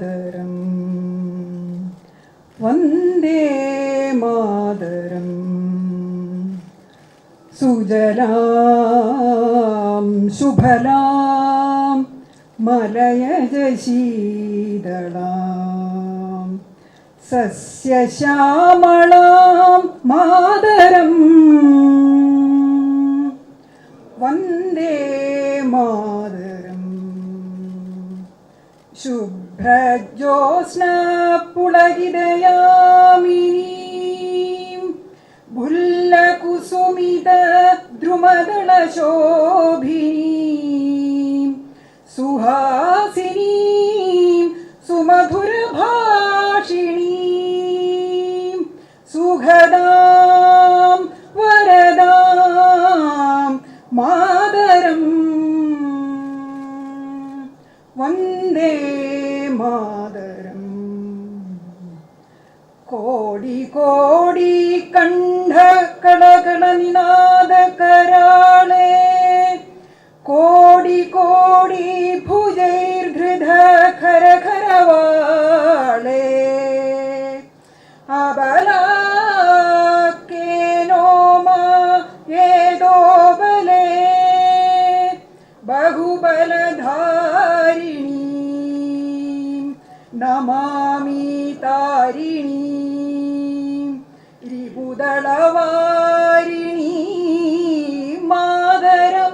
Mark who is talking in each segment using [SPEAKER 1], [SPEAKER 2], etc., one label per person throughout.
[SPEAKER 1] മാതരം. വന്ദേ മാതരം. സുജലാം ശുഭലാം മലയജ ശീതളാം സസ്യശ്യാമളാം മാതരം. വന്ദേ शुभ्रज्योत्स्ना द्रुम भुल्लकुसुमित सुहासिनी सुहासिनीं सुमधुरभाषिणीं सुखदां वरदां मा വന്ദേ മാതരം. കോടി കോടി കണ്ഠ കരാളേ കോടി കോടി ഭുജൈർഘൃത ഖര ഖരവാളേ അബലാക്കേനോ മാ നമാമി താരിണി. രിപുദളവാരിണി മാതരം.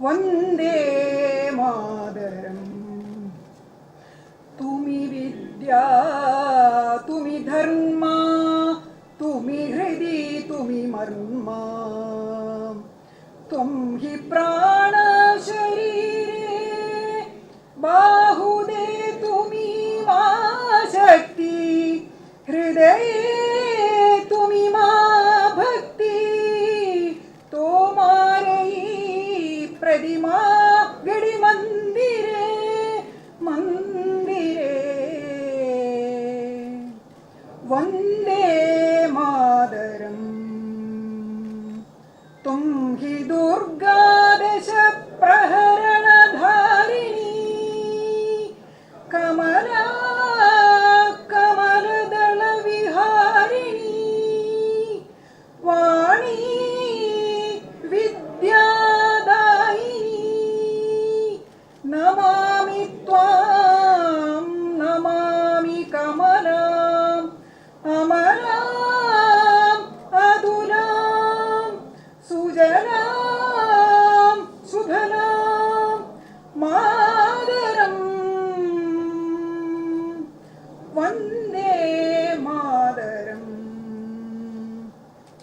[SPEAKER 1] വന്ദേ മാതരം. തുമി വിദ്യ തുമി ധർമ്മ തുമി ഹൃദി തുമി മർമ്മ. ത്വം ഹി പ്രാണ que do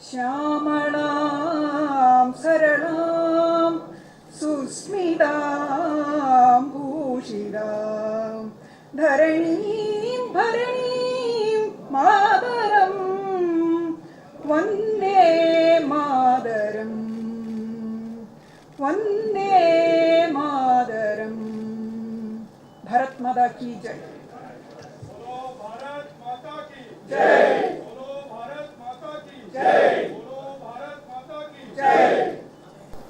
[SPEAKER 1] श्यामलां सरलां सुस्मितां भूषितां, धरणीं, भरणीं मातरं वंदे मातरम् वंदे मातरम् भरत माता की जय।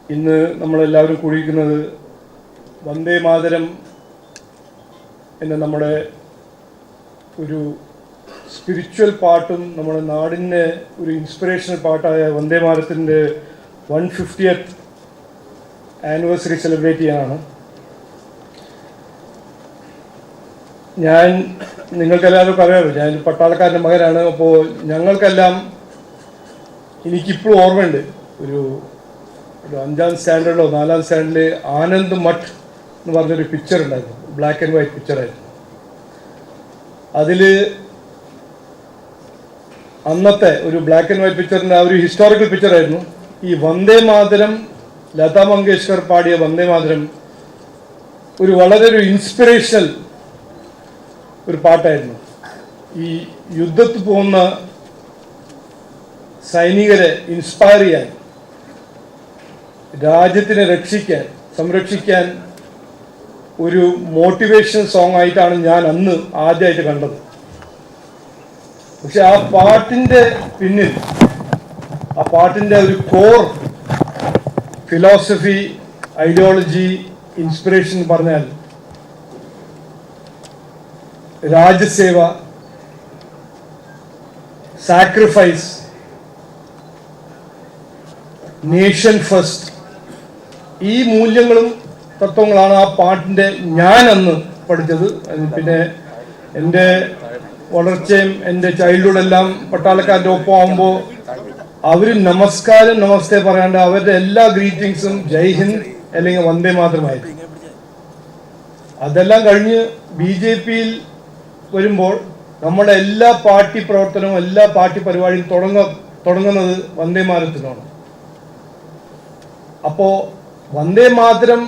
[SPEAKER 2] ഇന്ന് നമ്മളെല്ലാവരും കുഴിക്കുന്നത് വന്ദേ മാതരം എന്ന നമ്മുടെ ഒരു സ്പിരിച്വൽ പാട്ടും നമ്മുടെ നാടിന്റെ ഒരു ഇൻസ്പിറേഷണൽ പാട്ടായ വന്ദേ മാതരത്തിന്റെ വൺ ഫിഫ്റ്റിയത്ത് ആനിവേഴ്സറി സെലിബ്രേറ്റ് ചെയ്യാനാണ്. ഞാൻ നിങ്ങൾക്കെല്ലാവർക്കും അറിയാമല്ലോ ഞാൻ പട്ടാളക്കാരന്റെ മകനാണ് അപ്പോൾ ഞങ്ങൾക്കെല്ലാം എനിക്കിപ്പോഴും ഓർമ്മയുണ്ട് ഒരു ഒരു അഞ്ചാം സ്റ്റാൻഡേർഡിലോ നാലാം സ്റ്റാൻഡേർഡിൽ ആനന്ദ് മഠ് എന്ന് പറഞ്ഞൊരു പിക്ചർ ഉണ്ടായിരുന്നു. ബ്ലാക്ക് ആൻഡ് വൈറ്റ് പിക്ചറായിരുന്നു അതിൽ അന്നത്തെ ഒരു ബ്ലാക്ക് ആൻഡ് വൈറ്റ് പിക്ചറിന്റെ ആ ഒരു ഹിസ്റ്റോറിക്കൽ പിക്ചറായിരുന്നു ഈ വന്ദേ മാതരം ലതാ മങ്കേഷ്കർ പാടിയ വന്ദേ മാതരം ഒരു വളരെ ഒരു ഇൻസ്പിറേഷണൽ ഒരു പാട്ടായിരുന്നു. ഈ യുദ്ധത്തിൽ പോകുന്ന സൈനികരെ ഇൻസ്പയർ ചെയ്യാൻ രാജ്യത്തിനെ രക്ഷിക്കാൻ സംരക്ഷിക്കാൻ ഒരു മോട്ടിവേഷൻ സോങ് ആയിട്ടാണ് ഞാൻ അന്ന് ആദ്യമായിട്ട് കണ്ടത്. പക്ഷെ ആ പാട്ടിന്റെ പിന്നിൽ ആ പാട്ടിന്റെ ഒരു കോർ ഫിലോസഫി ഐഡിയോളജി ഇൻസ്പിറേഷൻ പറഞ്ഞാൽ രാജ്യസേവ സാക്രിഫൈസ് നേഷൻ ഫസ്റ്റ് ഈ മൂല്യങ്ങളും തത്വങ്ങളാണ് ആ പാട്ടിന്റെ അന്ന് പഠിച്ചത്. പിന്നെ എന്റെ വളർച്ചയും എന്റെ ചൈൽഡ്ഹുഡ് എല്ലാം പട്ടാളക്കാരുടെ ഒപ്പം ആകുമ്പോൾ അവർ നമസ്കാരം നമസ്തേ പറയാണ്ട് അവരുടെ എല്ലാ ഗ്രീറ്റിങ്സും ജയ് ഹിന്ദ് അല്ലെങ്കിൽ വന്ദേ മാത്രമായിരുന്നു. അതെല്ലാം കഴിഞ്ഞ് ബി ജെ പിയിൽ വരുമ്പോൾ നമ്മുടെ എല്ലാ പാർട്ടി പ്രവർത്തനവും എല്ലാ പാർട്ടി പരിപാടിയും തുടങ്ങ തുടങ്ങുന്നത് വന്ദേ മാതരത്തിനാണ്. അപ്പോ വന്ദേ മാതരം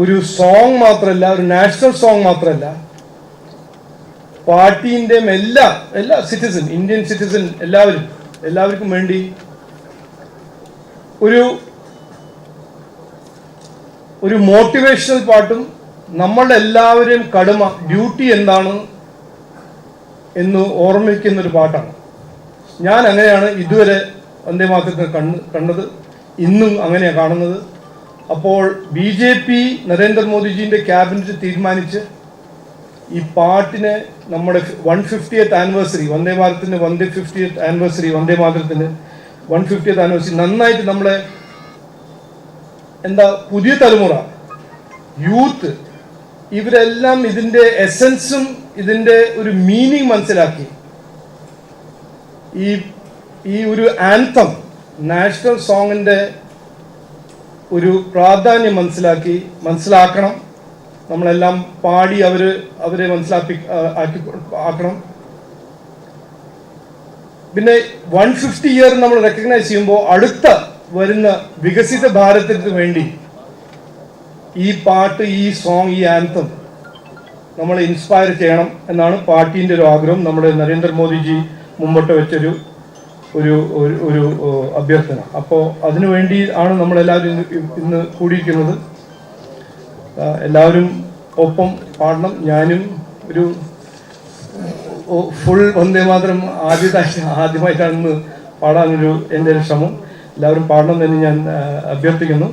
[SPEAKER 2] ഒരു സോങ് മാത്രമല്ല ഒരു നാഷണൽ സോങ് മാത്രമല്ല. പാർട്ടീന്റെയും എല്ലാ എല്ലാ സിറ്റിസൺ ഇന്ത്യൻ സിറ്റിസൺ എല്ലാവരും എല്ലാവർക്കും വേണ്ടി ഒരു ഒരു മോട്ടിവേഷണൽ പാട്ടും നമ്മളുടെ എല്ലാവരെയും കടുമ ഡ്യൂട്ടി എന്താണ് എന്ന് ഓർമ്മിക്കുന്ന ഒരു പാട്ടാണ്. ഞാൻ അങ്ങനെയാണ് ഇതുവരെ വന്ദേ മാതരത്തെ കണ്ണ് കണ്ടത്. ഇന്നും അങ്ങനെയാണ് കാണുന്നത്. അപ്പോൾ ബി ജെ പി നരേന്ദ്രമോദിജിന്റെ ക്യാബിനറ്റ് തീരുമാനിച്ച് ഈ പാട്ടിന് നമ്മുടെ വൺ ഫിഫ്റ്റിയത്ത് ആനിവേഴ്സറി വന്ദേ ഭാരതത്തിന്റെ വന്ദേ ഫിഫ്റ്റിയത്ത് ആനിവേഴ്സറി വന്ദേ മാതരത്തിന് വൺ ഫിഫ്റ്റിയത്ത് ആനിവേഴ്സറി നന്നായിട്ട് നമ്മളെ എന്താ പുതിയ തലമുറ യൂത്ത് ഇവരെല്ലാം ഇതിന്റെ എസൻസും ഇതിന്റെ ഒരു മീനിങ് മനസ്സിലാക്കി. ഈ ഈ ഒരു ആൻതം നാഷണൽ സോങ്ങിന്റെ ഒരു പ്രാധാന്യം മനസ്സിലാക്കി മനസ്സിലാക്കണം. നമ്മളെല്ലാം പാടി അവർ അവരെ മനസ്സിലാക്കി ആക്കി ആക്കണം. പിന്നെ വൺ ഫിഫ്റ്റി ഇയർ നമ്മൾ റെക്കഗ്നൈസ് ചെയ്യുമ്പോൾ അടുത്ത വരുന്ന വികസിത ഭാരതത്തിന് വേണ്ടി ഈ പാട്ട് ഈ സോങ് ഈ ആൻതം നമ്മളെ ഇൻസ്പയർ ചെയ്യണം എന്നാണ് പാർട്ടീന്റെ ഒരു ആഗ്രഹം. നമ്മുടെ നരേന്ദ്രമോദിജി മുമ്പോട്ട് വെച്ചൊരു ഒരു ഒരു അഭ്യർത്ഥന. അപ്പോൾ അതിനു വേണ്ടി ആണ് നമ്മളെല്ലാവരും ഇന്ന് കൂടിയിരിക്കുന്നത്. എല്ലാവരും ഒപ്പം പാടണം. ഞാനും ഒരു ഫുൾ വന്ദേ മാത്രം ആദ്യത്തെ ആദ്യമായിട്ടാണ് ഇന്ന് പാടാനൊരു എന്റെ ശ്രമം. എല്ലാവരും പാടണം എന്ന് ഞാൻ അഭ്യർത്ഥിക്കുന്നു.